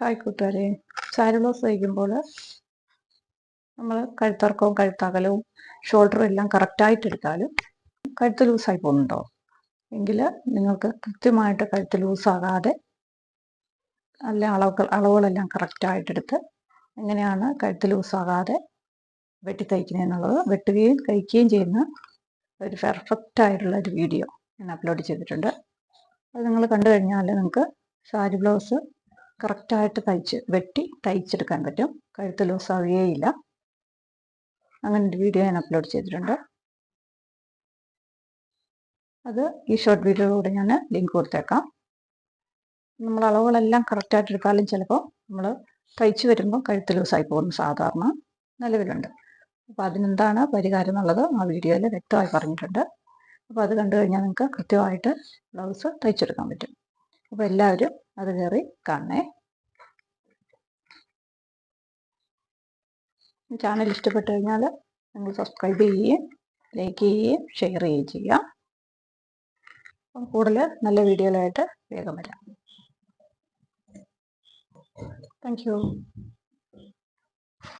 Hi കൂട്ടുകാരെ sari blouse തയ്ക്കുമ്പോൾ നമ്മൾ കഴുത്തിറക്കവും കഴുത്തകലവും ഷോൾഡറും എല്ലാം കറക്റ്റായിട്ട് എടുത്താലും കഴുത്ത് ലൂസായി പോകുന്നുണ്ടോ? എങ്കിൽ നിങ്ങൾക്ക് കൃത്യമായിട്ട് കഴുത്ത് ലൂസാകാതെ നല്ല അളവുകൾ അളവുകളെല്ലാം കറക്റ്റായിട്ടെടുത്ത് എങ്ങനെയാണ് കഴുത്ത് ലൂസാകാതെ വെട്ടി തയ്ക്കുന്നതെന്നുള്ളത് വെട്ടുകയും തയ്ക്കുകയും ചെയ്യുന്ന ഒരു പെർഫെക്റ്റ് ആയിട്ടുള്ള ഒരു വീഡിയോ ഞാൻ അപ്ലോഡ് ചെയ്തിട്ടുണ്ട്. അത് നിങ്ങൾ കണ്ടു കഴിഞ്ഞാൽ നിങ്ങൾക്ക് സാരി ബ്ലൗസ് കറക്റ്റായിട്ട് തയ്ച്ച് വെട്ടി തയ്ച്ചെടുക്കാൻ പറ്റും. കഴുത്ത് ലൂസാവുകയില്ല അങ്ങനെ ഒരു വീഡിയോ ഞാൻ അപ്ലോഡ് ചെയ്തിട്ടുണ്ട്. അത് ഈ ഷോർട്ട് വീഡിയോയിലൂടെ ഞാൻ ലിങ്ക് കൊടുത്തേക്കാം. നമ്മൾ അളവുകളെല്ലാം കറക്റ്റായിട്ട് എടുത്താലും ചിലപ്പോൾ നമ്മൾ തയ്ച്ച് വരുമ്പോൾ കഴുത്ത് ലൂസായി പോകുന്നു സാധാരണ നിലവിലുണ്ട്. അപ്പോൾ അതിനെന്താണ് പരിഹാരം എന്നുള്ളത് ആ വീഡിയോയിൽ വ്യക്തമായി പറഞ്ഞിട്ടുണ്ട്. അപ്പോൾ അത് കണ്ടു കഴിഞ്ഞാൽ നിങ്ങൾക്ക് കൃത്യമായിട്ട് ബ്ലൗസ് തയ്ച്ചെടുക്കാൻ പറ്റും. അപ്പോൾ എല്ലാവരും അത് കയറി കാണണേ. ചാനൽ ഇഷ്ടപ്പെട്ടു കഴിഞ്ഞാൽ നിങ്ങൾ സബ്സ്ക്രൈബ് ചെയ്യുകയും ലൈക്ക് ചെയ്യുകയും ഷെയർ ചെയ്യുകയും ചെയ്യാം അപ്പം കൂടുതൽ നല്ല വീഡിയോകളായിട്ട് വേഗം വരാം. താങ്ക്